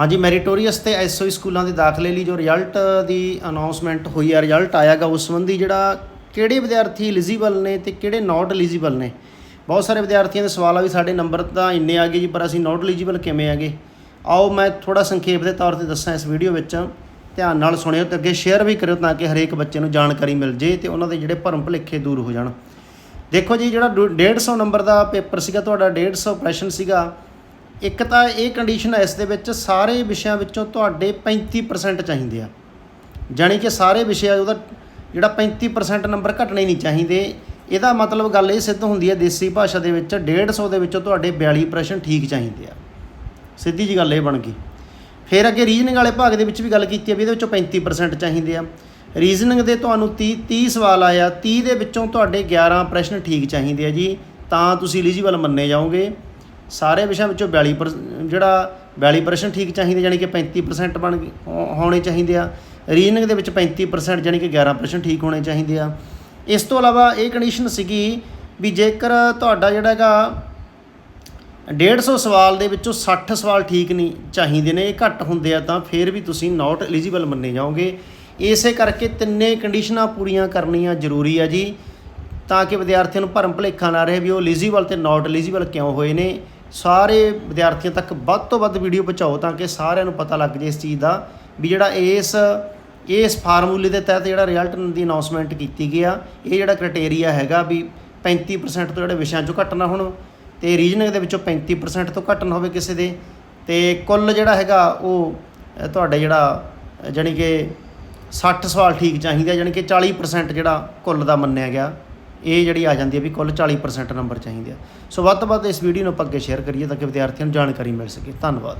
ਹਾਂਜੀ ਮੈਰੀਟੋਰੀਅਸ ਤੇ ਐਸਓਈ ਸਕੂਲਾਂ ਦੇ ਦਾਖਲੇ ਲਈ ਜੋ ਰਿਜ਼ਲਟ ਦੀ ਅਨਾਉਂਸਮੈਂਟ ਹੋਈ ਆ ਰਿਜ਼ਲਟ ਆਇਆਗਾ, ਉਸ ਸੰਬੰਧੀ ਜਿਹੜਾ ਕਿਹੜੇ ਵਿਦਿਆਰਥੀ ਐਲੀਜੀਬਲ ਨੇ ਤੇ ਕਿਹੜੇ ਨਾਟ ਐਲੀਜੀਬਲ ਨੇ? ਬਹੁਤ ਸਾਰੇ ਵਿਦਿਆਰਥੀਆਂ ਦੇ ਸਵਾਲ ਆ ਵੀ ਸਾਡੇ ਨੰਬਰ ਤਾਂ ਇੰਨੇ ਆ ਗਏ ਜੀ, ਪਰ ਅਸੀਂ ਨਾਟ ਐਲੀਜੀਬਲ ਕਿਵੇਂ ਆਗੇ ਆਓ, ਮੈਂ ਥੋੜਾ ਸੰਖੇਪ ਦੇ ਤੌਰ ਤੇ ਦੱਸਾਂ ਇਸ ਵੀਡੀਓ ਵਿੱਚ। ਧਿਆਨ ਨਾਲ ਸੁਣਿਓ ਤੇ ਅੱਗੇ ਸ਼ੇਅਰ ਵੀ ਕਰਿਓ ਤਾਂ ਕਿ ਹਰੇਕ ਬੱਚੇ ਨੂੰ ਜਾਣਕਾਰੀ ਮਿਲ ਜੇ ਤੇ ਉਹਨਾਂ ਦੇ ਜਿਹੜੇ ਭਰਮ ਭੁਲੇਖੇ ਦੂਰ ਹੋ ਜਾਣ। ਦੇਖੋ ਜੀ, ਜਿਹੜਾ ਡੂ- 150 ਨੰਬਰ ਦਾ ਪੇਪਰ ਸੀਗਾ, ਤੁਹਾਡਾ 150 ਪ੍ਰਸ਼ਨ ਸੀਗਾ। ਇੱਕ ਤਾਂ ਇਹ ਕੰਡੀਸ਼ਨ ਹੈ ਇਸ ਦੇ ਵਿੱਚ ਸਾਰੇ ਵਿਸ਼ਿਆਂ ਵਿੱਚੋਂ ਤੁਹਾਡੇ 35% ਚਾਹੀਦੇ ਆ। ਜਾਣੀ ਕਿ ਸਾਰੇ ਵਿਸ਼ੇ ਆ ਉਹਦਾ ਜਿਹੜਾ 35% ਨੰਬਰ ਘਟਣੇ ਨਹੀਂ ਚਾਹੀਦੇ। ਇਹਦਾ ਮਤਲਬ ਗੱਲ ਇਹ ਸਿੱਧ ਹੁੰਦੀ ਹੈ ਦੇਸੀ ਭਾਸ਼ਾ ਦੇ ਵਿੱਚ 150 ਦੇ ਵਿੱਚੋਂ ਤੁਹਾਡੇ 42 ਪ੍ਰਸ਼ਨ ਠੀਕ ਚਾਹੀਦੇ ਆ। ਸਿੱਧੀ ਜੀ ਗੱਲ ਇਹ ਬਣ ਗਈ। ਫਿਰ ਅੱਗੇ ਰੀਜਨਿੰਗ ਵਾਲੇ ਭਾਗ ਦੇ ਵਿੱਚ ਵੀ ਗੱਲ ਕੀਤੀ ਹੈ ਵੀ ਇਹਦੇ ਵਿੱਚੋਂ 35% ਚਾਹੀਦੇ ਆ। ਰੀਜਨਿੰਗ ਦੇ ਤੁਹਾਨੂੰ 30 30 ਸਵਾਲ ਆਇਆ 30 ਦੇ ਵਿੱਚੋਂ ਤੁਹਾਡੇ 11 ਪ੍ਰਸ਼ਨ ਠੀਕ ਚਾਹੀਦੇ ਆ ਜੀ। ਤਾਂ ਤੁਸੀਂ ਐਲੀਜੀਬਲ ਮੰਨੇ ਜਾਓਗੇ। ਸਾਰੇ ਵਿਸ਼ਿਆਂ ਵਿੱਚੋਂ 42 ਪਰ- ਜਿਹੜਾ 42 ਪ੍ਰਸ਼ਨ ਠੀਕ ਚਾਹੀਦੇ ਯਾਨੀ ਕਿ 35% ਬਣ ਹੋਣੇ ਚਾਹੀਦੇ ਆ। ਰੀਜਨਿੰਗ ਦੇ ਵਿੱਚ 35% ਯਾਨੀ ਕਿ 11 ਪ੍ਰਸ਼ਨ ਠੀਕ ਹੋਣੇ ਚਾਹੀਦੇ ਆ। ਇਸ ਤੋਂ ਇਲਾਵਾ ਇਹ ਕੰਡੀਸ਼ਨ ਸੀਗੀ ਵੀ ਜੇਕਰ ਤੁਹਾਡਾ ਜਿਹੜਾ ਹੈਗਾ 150 ਸਵਾਲ ਦੇ ਵਿੱਚੋਂ 60 ਸਵਾਲ ਠੀਕ ਨਹੀਂ ਚਾਹੀਦੇ ਨੇ, ਇਹ ਘੱਟ ਹੁੰਦੇ ਆ, ਤਾਂ ਫਿਰ ਵੀ ਤੁਸੀਂ ਨਾਟ ਐਲੀਜੀਬਲ ਮੰਨੇ ਜਾਓਗੇ। ਇਸੇ ਕਰਕੇ ਤਿੰਨੇ ਕੰਡੀਸ਼ਨਾਂ ਪੂਰੀਆਂ ਕਰਨੀਆਂ ਜ਼ਰੂਰੀ ਆ ਜੀ, ਤਾਂ ਕਿ ਵਿਦਿਆਰਥੀਆਂ ਨੂੰ ਭਰਮ ਭੁਲੇਖਾ ਨਾ ਰਹੇ ਵੀ ਉਹ ਐਲੀਜੀਬਲ ਤੇ ਨਾਟ ਐਲੀਜੀਬਲ ਕਿਉਂ ਹੋਏ ਨੇ। ਸਾਰੇ ਵਿਦਿਆਰਥੀਆਂ ਤੱਕ ਵੱਧ ਤੋਂ ਵੱਧ ਵੀਡੀਓ ਪਹੁੰਚਾਓ ਤਾਂ ਕਿ ਸਾਰਿਆਂ ਨੂੰ ਪਤਾ ਲੱਗ ਜੇ ਇਸ ਚੀਜ਼ ਦਾ ਵੀ ਜਿਹੜਾ ਇਸ ਇਸ ਫਾਰਮੂਲੇ ਦੇ ਤਹਿਤ ਜਿਹੜਾ ਰਿਜ਼ਲਟ ਦੀ ਅਨਾਉਂਸਮੈਂਟ ਕੀਤੀ ਗਿਆ ਇਹ ਜਿਹੜਾ ਕ੍ਰਾਈਟੇਰੀਆ ਹੈਗਾ ਵੀ 35% ਤੋਂ ਜਿਹੜੇ ਵਿਸ਼ਿਆਂ ਚੋਂ ਘੱਟ ਨਾ ਹੋਣ ਤੇ ਰੀਜਨਿੰਗ ਦੇ ਵਿੱਚੋਂ 35% ਤੋਂ ਘੱਟ ਨਾ ਹੋਵੇ ਕਿਸੇ ਦੇ ਤੇ ਕੁੱਲ ਜਿਹੜਾ ਹੈਗਾ ਉਹ ਅ, ਤੁਹਾਡੇ ਜਿਹੜਾ ਅ, ਜਾਣੀ ਕਿ 60 ਸਵਾਲ ਠੀਕ ਚਾਹੀਦੇ ਆ ਜਾਣੀ ਕਿ 40% ਜਿਹੜਾ ਕੁੱਲ ਦਾ ਮੰਨਿਆ ਗਿਆ। ਇਹ ਜਿਹੜੀ ਆ ਜਾਂਦੀ ਹੈ ਵੀ ਕੁੱਲ 40% ਨੰਬਰ ਚਾਹੀਦੇ ਆ। ਸੋ ਵੱਧ ਤੋਂ ਵੱਧ ਇਸ ਵੀਡੀਓ ਨੂੰ ਆਪਾਂ ਅੱਗੇ ਸ਼ੇਅਰ ਕਰੀਏ ਤਾਂ ਕਿ ਵਿਦਿਆਰਥੀਆਂ ਨੂੰ ਜਾਣਕਾਰੀ ਮਿਲ ਸਕੇ। ਧੰਨਵਾਦ।